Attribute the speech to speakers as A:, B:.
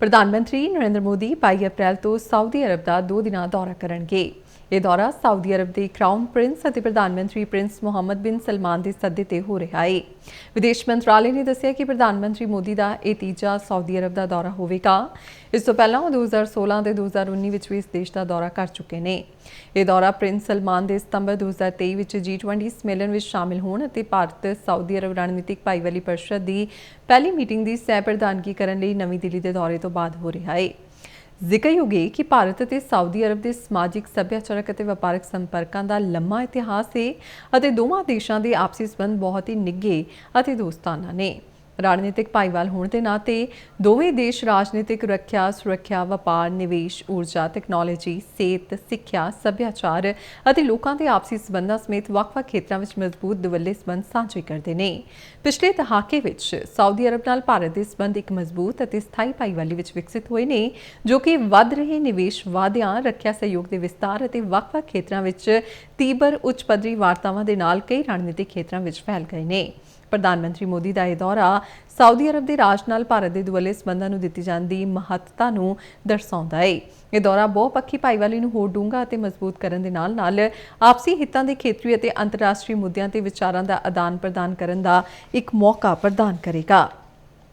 A: ਪ੍ਰਧਾਨ ਮੰਤਰੀ ਨਰਿੰਦਰ ਮੋਦੀ 22 ਅਪ੍ਰੈਲ ਤੋਂ ਸਾਊਦੀ ਅਰਬ ਦਾ 2 ਦਿਨਾਂ ਦੌਰਾ ਕਰਨਗੇ। ਇਹ ਦੌਰਾ ਸਾਊਦੀ ਅਰਬ ਦੇ ਕ੍ਰਾਊਨ ਪ੍ਰਿੰਸ ਅਤੇ ਪ੍ਰਧਾਨ ਮੰਤਰੀ ਪ੍ਰਿੰਸ ਮੁਹੰਮਦ ਬਿਨ ਸਲਮਾਨ ਦੇ ਸੱਦੇ ਤੇ ਹੋ ਰਿਹਾ ਹੈ ਵਿਦੇਸ਼ ਮੰਤਰਾਲੇ ਨੇ ਦੱਸਿਆ ਕਿ ਪ੍ਰਧਾਨ ਮੰਤਰੀ ਮੋਦੀ ਦਾ ਇਹ ਤੀਜਾ ਸਾਊਦੀ ਅਰਬ ਦਾ ਦੌਰਾ ਹੋਵੇਗਾ। ਇਸ ਤੋਂ ਪਹਿਲਾਂ ਉਹ 2016 ਤੇ 2019 ਵਿੱਚ ਵੀ ਇਸ ਦੇਸ਼ ਦਾ ਦੌਰਾ ਕਰ ਚੁੱਕੇ ਨੇ। ਇਹ ਦੌਰਾ ਪ੍ਰਿੰਸ ਸਲਮਾਨ ਦੇ ਸਤੰਬਰ 2023 ਵਿੱਚ G20 ਸੰਮੇਲਨ ਵਿੱਚ ਸ਼ਾਮਿਲ ਹੋਣ ਅਤੇ ਭਾਰਤ ਸਾਊਦੀ ਅਰਬ ਰਣਨੀਤਿਕ ਭਾਈਵਾਲੀ ਪਰਿਸ਼ਦ ਦੀ ਪਹਿਲੀ ਮੀਟਿੰਗ ਦੀ ਸਹਿ ਪ੍ਰਧਾਨਗੀ ਕਰਨ ਲਈ ਨਵੀਂ ਦਿੱਲੀ ਦੇ ਦੌਰੇ ਤੋਂ ਬਾਅਦ ਹੋ ਰਿਹਾ ਹੈ ਜ਼ਿਕਰਯੋਗ ਕਿ ਭਾਰਤ ਅਤੇ ਸਾਊਦੀ ਅਰਬ ਦੇ ਸਮਾਜਿਕ, ਸੱਭਿਆਚਾਰਕ ਅਤੇ ਵਪਾਰਕ ਸੰਪਰਕਾਂ ਦਾ ਲੰਮਾ ਇਤਿਹਾਸ ਹੈ ਅਤੇ ਦੋਵਾਂ ਦੇਸ਼ਾਂ ਦੇ ਆਪਸੀ ਸਬੰਧ ਬਹੁਤ ਹੀ ਨਿੱਘੇ ਅਤੇ ਦੋਸਤਾਨਾ ਨੇ। ਰਾਜਨੀਤਿਕ ਭਾਈਵਾਲ ਹੋਣ ਦੇ ਨਾਤੇ ਦੋਵੇਂ ਦੇਸ਼ ਰਾਜਨੀਤਿਕ ਰੱਖਿਆ, ਸੁਰੱਖਿਆ, ਵਪਾਰ, ਨਿਵੇਸ਼, ਊਰਜਾ ਟੈਕਨੋਲੋਜੀ ਸਿਹਤ, ਸਿੱਖਿਆ, ਸੱਭਿਆਚਾਰ ਅਤੇ ਲੋਕਾਂ ਦੇ ਆਪਸੀ ਸਬੰਧਾਂ ਸਮੇਤ ਵੱਖ-ਵੱਖ ਖੇਤਰਾਂ ਵਿੱਚ ਮਜ਼ਬੂਤ ਦਵੱਲੇ ਸਬੰਧ ਸਾਂਝੇ ਕਰਦੇ ਨੇ। ਪਿਛਲੇ ਦਹਾਕੇ ਵਿੱਚ ਸਾਊਦੀ ਅਰਬ ਨਾਲ ਭਾਰਤ ਦੇ ਸਬੰਧ ਇੱਕ ਮਜ਼ਬੂਤ ਅਤੇ ਸਥਾਈ ਭਾਈਵਾਲੀ ਵਿੱਚ ਵਿਕਸਿਤ ਹੋਏ ਨੇ, ਜੋ ਕਿ ਵੱਧ ਰਹੇ ਨਿਵੇਸ਼ ਵਾਅਦਿਆਂ, ਰੱਖਿਆ ਸਹਿਯੋਗ ਦੇ ਵਿਸਤਾਰ ਅਤੇ ਵੱਖ-ਵੱਖ ਖੇਤਰਾਂ ਵਿੱਚ ਤੀਬਰ ਉੱਚ ਪੱਧਰੀ ਵਾਰਤਾਵਾਂ ਦੇ ਨਾਲ ਕਈ ਰਣਨੀਤਿਕ ਖੇਤਰਾਂ ਵਿੱਚ ਫੈਲ ਗਏ ਨੇ। ਪ੍ਰਧਾਨ ਮੰਤਰੀ ਮੋਦੀ ਦਾ ਇਹ ਦੌਰਾ ਸਾਊਦੀ ਅਰਬ ਦੇ ਰਾਜ ਨਾਲ ਭਾਰਤ ਦੇ ਦੁਵੱਲੇ ਸਬੰਧਾਂ ਨੂੰ ਦਿੱਤੀ ਜਾਂਦੀ ਮਹੱਤਤਾ ਨੂੰ ਦਰਸਾਉਂਦਾ ਹੈ ਇਹ ਦੌਰਾ ਬਹੁਪੱਖੀ ਭਾਈਵਾਲੀ ਨੂੰ ਹੋਰ ਡੂੰਘਾ ਅਤੇ ਮਜ਼ਬੂਤ ਕਰਨ ਦੇ ਨਾਲ-ਨਾਲ ਆਪਸੀ ਹਿੱਤਾਂ ਦੇ ਖੇਤਰੀ ਅਤੇ ਅੰਤਰਰਾਸ਼ਟਰੀ ਮੁੱਦਿਆਂ ਤੇ ਵਿਚਾਰਾਂ ਦਾ ਆਦਾਨ-ਪ੍ਰਦਾਨ ਕਰਨ ਦਾ ਇੱਕ ਮੌਕਾ ਪ੍ਰਦਾਨ ਕਰੇਗਾ।